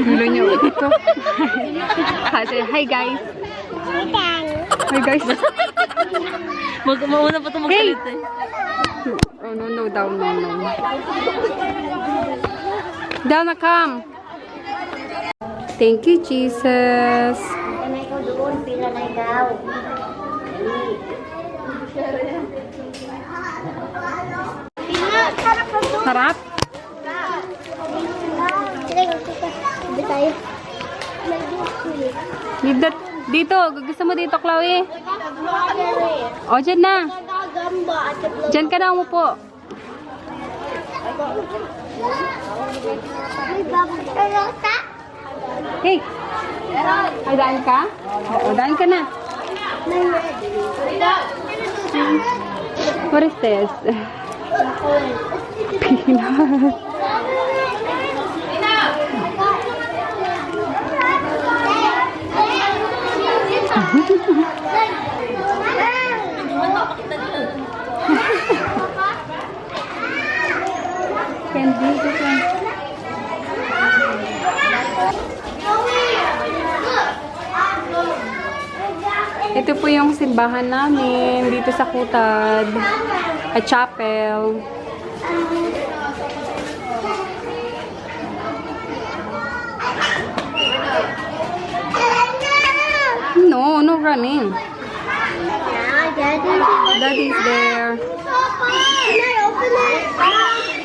Gulo niyo ito. Hi guys. Hi guys. Mag mauna pa ito magsalita eh. Oh, no, no, down, no, no. Down na, come. Thank you, Jesus. Kanay ko doon, pila na. Pila, sarap. Sarap. Hindi tayo. Dito, dito. Gusto mo dito, Chloe? O, dyan na. Dyan ka na umupo. Hey. Ay, daan ka? O, daan ka na. What is this? Peanut. This one. Ito po yung simbahan namin dito sa Kutad. A chapel. No, no running. Daddy's there. Can I open it?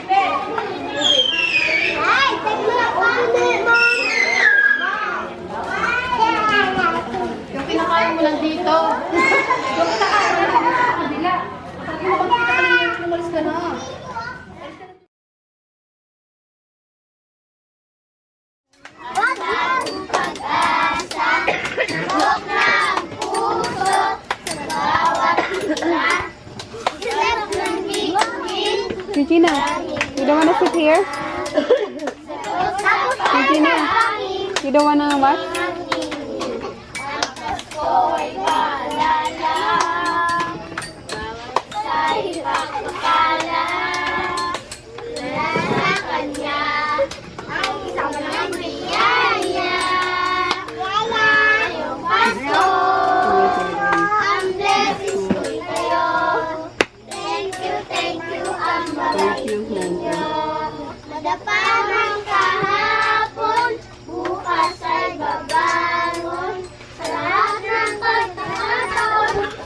Yung kinakain mo lang dito. Yung kinakain mo lang dito sa kabila. Sabi mo, pag kita ka lang, umalis ka na. Regina, you don't wanna sit here? Regina, you don't wanna what? Ang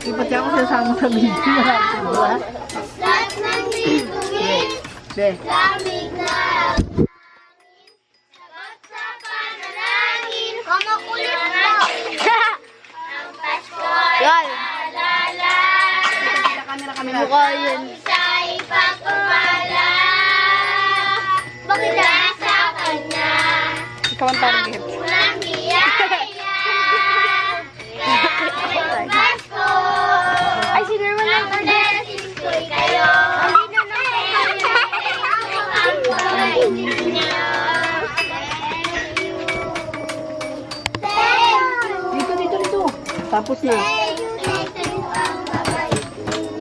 Di pati ako sasama sa video. Marami di ba? lahat ng bituin, lamig na Sagot sa panalangin, kamakulit mo. Ang Pasko ay alala. Mukha yun. Siya'y pagpapala. Magda sa kanya. Thank you. Dito,